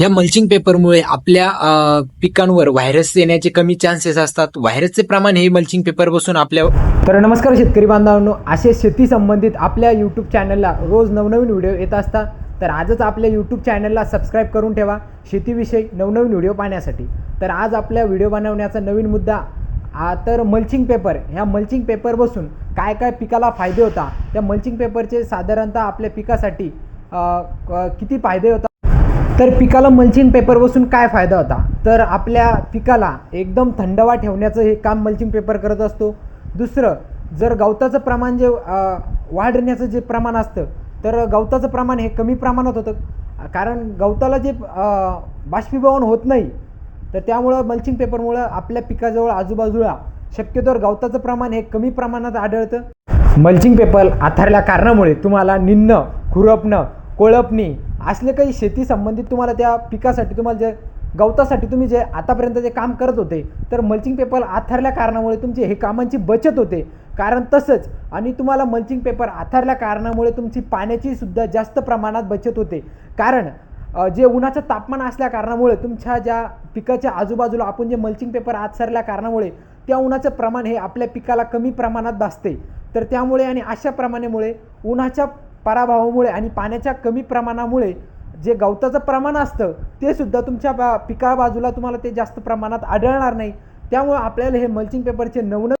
या मल्चिंग पेपरमुळे आपल्या पिकांवर व्हायरस येण्याचे कमी चान्सेस असतात. व्हायरसचे प्रमाण हे मल्चिंग पेपर बसून आपल्या तर नमस्कार शेतकरी बांधवांनो. असे शेती संबंधित आपल्या यूट्यूब चॅनलला रोज नवनवीन व्हिडिओ येत असतात. तर आजच आपल्या यूट्यूब चॅनलला सबस्क्राईब करून ठेवा. शेतीविषयी नवनवीन व्हिडिओ पाहण्यासाठी. तर आज आपल्या व्हिडिओ बनवण्याचा नवीन मुद्दा तर मल्चिंग पेपर ह्या मल्चिंग पेपर बसून काय काय पिकाला फायदे होता त्या मल्चिंग पेपरचे साधारणतः आपल्या पिकासाठी किती फायदे होतात? तर पिकाला मल्चिंग पेपर बसून काय फायदा होता? तर आपल्या पिकाला एकदम थंडवा ठेवण्याचं हे काम मल्चिंग पेपर करत असतो. दुसरं जर गवताचं प्रमाण जे वाढण्याचं जे प्रमाण असतं तर गवताचं प्रमाण हे कमी प्रमाणात होतं. कारण गवताला जे बाष्पीभवन होत नाही तर त्यामुळं मल्चिंग पेपरमुळं आपल्या पिकाजवळ आजूबाजूला शक्यतोवर गवताचं प्रमाण हे कमी प्रमाणात आढळतं. मल्चिंग पेपर आथारल्या कारणामुळे तुम्हाला निन्न खुरपणं कोळपणी असले काही शेती संबंधित तुम्हाला त्या पिकासाठी तुम्हाला जे गवतासाठी तुम्ही जे आतापर्यंत जे काम करत होते तर मल्चिंग पेपर आथरल्या कारणामुळे तुमची हे कामांची बचत होते. कारण तसंच आणि तुम्हाला मल्चिंग पेपर आथरल्या कारणामुळे तुमची पाण्याची सुद्धा जास्त प्रमाणात बचत होते. कारण जे उन्हाचं तापमान असल्या कारणामुळे तुमच्या ज्या पिकाच्या आजूबाजूला आपण जे मल्चिंग पेपर आत सरल्या कारणामुळे त्या उन्हाचं प्रमाण हे आपल्या पिकाला कमी प्रमाणात भासते. तर त्यामुळे आणि अशा प्रमाणामुळे उन्हाच्या पराभवामुळे आणि पाण्याच्या कमी प्रमाणामुळे जे गवताचं प्रमाण असतं ते सुद्धा तुमच्या बा पिका बाजूला तुम्हाला ते जास्त प्रमाणात आढळणार नाही. त्यामुळे आपल्याला हे मल्चिंग पेपरचे नवनवीन